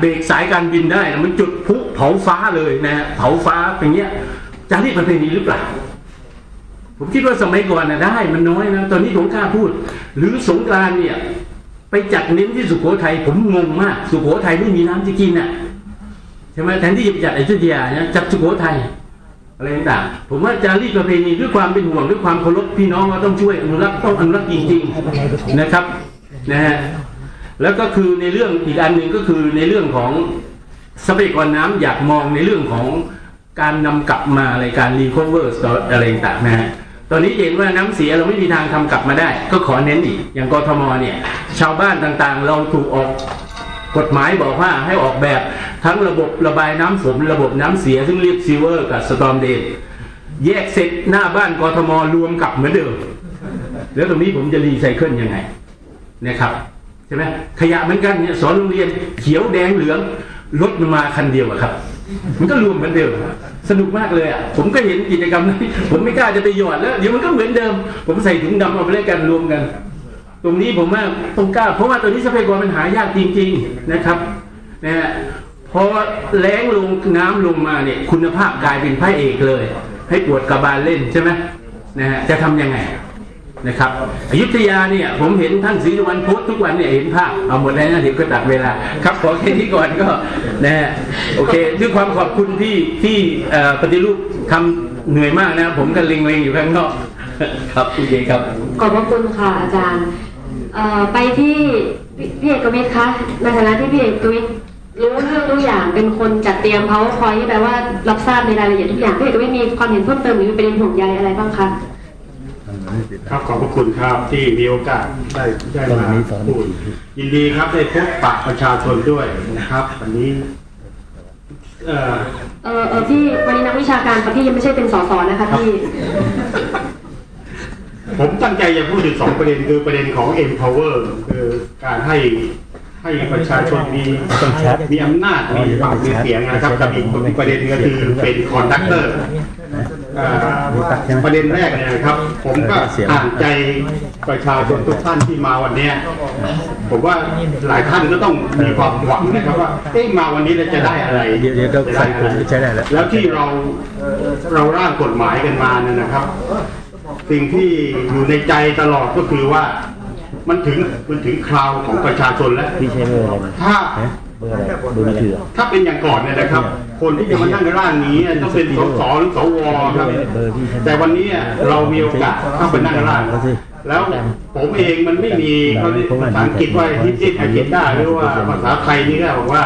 เบรกสายการบินได้นะมันจุดพุเผาฟ้าเลยนะเผาฟ้าอย่างเงี้ยจารีตประเพณีหรือเปล่า ผมคิดว่าสมัยก่อนนะได้มันน้อยนะตอนนี้ผมกล้าพูด หรือสงกรานเนี่ย ไปจัดเน้นที่สุโขทัยผมงงมาก สุโขทัยไม่มีน้ำจะกินอะใช่ไหมแทนที่จะจัดอยุธยาเนี่ยจัดสุโขทัยอะไรต่างๆผมว่าจารีตประเพณีด้วยความเป็นห่วงด้วยความเคารพพี่น้องเราต้องช่วยอนุรักษ์ต้องอนุรักษ์จริงๆนะครับนะฮะ แล้วก็คือในเรื่องอีกอันหนึ่งก็คือในเรื่องของทรัพยากรน้ำอยากมองในเรื่องของการนำกลับมาอะไรการรีคอเวอร์อะไรต่างๆนะฮะตอนนี้เห็นว่าน้ำเสียเราไม่มีทางทำกลับมาได้ ก็ขอเน้นอีกอย่างกทมเนี่ยชาวบ้านต่างๆ เราถูกออกกฎหมายบอกว่าให้ออกแบบทั้งระบบระบายน้ำฝนระบบน้ำเสียซึ่งเรียกซีเวอร์กับสตอมเดนแยกเสร็จหน้าบ้านกทมรวมกลับเหมือนเดิม แล้วตรงนี้ผมจะรีไซเคิลยังไงนะครับ ใช่ไหมขยะเหมือนกันเนี่ยสอนโรงเรียนเขียวแดงเหลืองรถมันมาคันเดียวอะครับ มันก็รวมเหมือนเดิมสนุกมากเลยอะผมก็เห็นกิจกรรมนั้ผมไม่กล้าจะไปหยอดแล้วเดี๋ยวมันก็เหมือนเดิม ผมใส่ถุงดำเอาไปเล่นกันรวมกัน ตรงนี้ผมว่าต้องกล้าเพราะว่าตัวนี้ทรัพยากรมันหายากจริง ๆนะครับนะฮะพอแรงลงน้ำลงมาเนี่ยคุณภาพกลายเป็นพระเอกเลย ให้ปวดกระบาลเล่นใช่ไหมนะฮะจะทำยังไง นะครับอยุธยาเนี่ยผมเห็นท่านศรีสุวรรณโพสทุกวันเนี่ยเห็นภาพเอาหมดแล้วนะเดี๋ยวก็ตัดเวลาครับขอแค่นี้ก่อนก็นะฮะโอเคด้วยความขอบคุณที่ที่ปฏิรูปทำเหนื่อยมากนะผมก็เล็งๆอยู่ข้างนอกครับโอเคครับขอบพระคุณค่ะอาจารย์ไปที่พี่เอกวิทย์คะในฐานะที่พี่เอกวิทย์รู้เรื่องทุกอย่างเป็นคนจัดเตรียมเขาคอยแปลว่ารับทราบในรายละเอียดทุกอย่างพี่เอกวิทย์มีความเห็นเพิ่มเติมหรือมีประเด็นห่วงใยอะไรบ้างคะ ครับขอบพระคุณครับที่มีโอกาสได้ได้มาพูดยินดีครับได้พบปะประชาชนด้วยนะครับวันนี้เอ่อเออเออพี่วันนี้นักวิชาการค่ะพี่ยังไม่ใช่เป็นสสนะคะพี่ผมตั้งใจจะพูดถึงสองประเด็นคือประเด็นของ empower คือการให้ให้ประชาชนมีมีอำนาจมีปากมีเสียงนะครับกับอีกประเด็นก็คือเป็นคอนดักเตอร์ ประเด็นแรกเนี่ยนะครับ ผมก็อ่านใจประชาชนทุกท่านที่มาวันเนี้ยผมว่าหลายท่านก็ต้องมีความหวังนะครับว่าเอ๊ะมาวันนี้เราจะได้อะไรเดี๋ยวเดี๋ยวก็จะได้อะไรใช้ได้แล้วแล้วที่เราเราร่างกฎหมายกันมาเนี่ยนะครับ สิ่งที่อยู่ในใจตลอดก็คือว่ามันถึงมันถึงคราวของประชาชนแล้วพี่ใช้เบอร์อะไรนะถ้า เบอร์อะไรเบอร์มือถือ ถ้าเป็นอย่างก่อนเนี่ยนะครับ คนที่จะมานั่งในร่างนี้ต้องเป็นสสหรือสวครับเบอร์พี่ใช่ไหมแต่วันนี้เรามีโอกาสเข้าไปนั่งในร่างแล้วผมเองมันไม่มีเขาเรียกภาษาอังกฤษว่าที่ที่อังกฤษได้หรือว่าภาษาไทยนี่ก็บอกว่า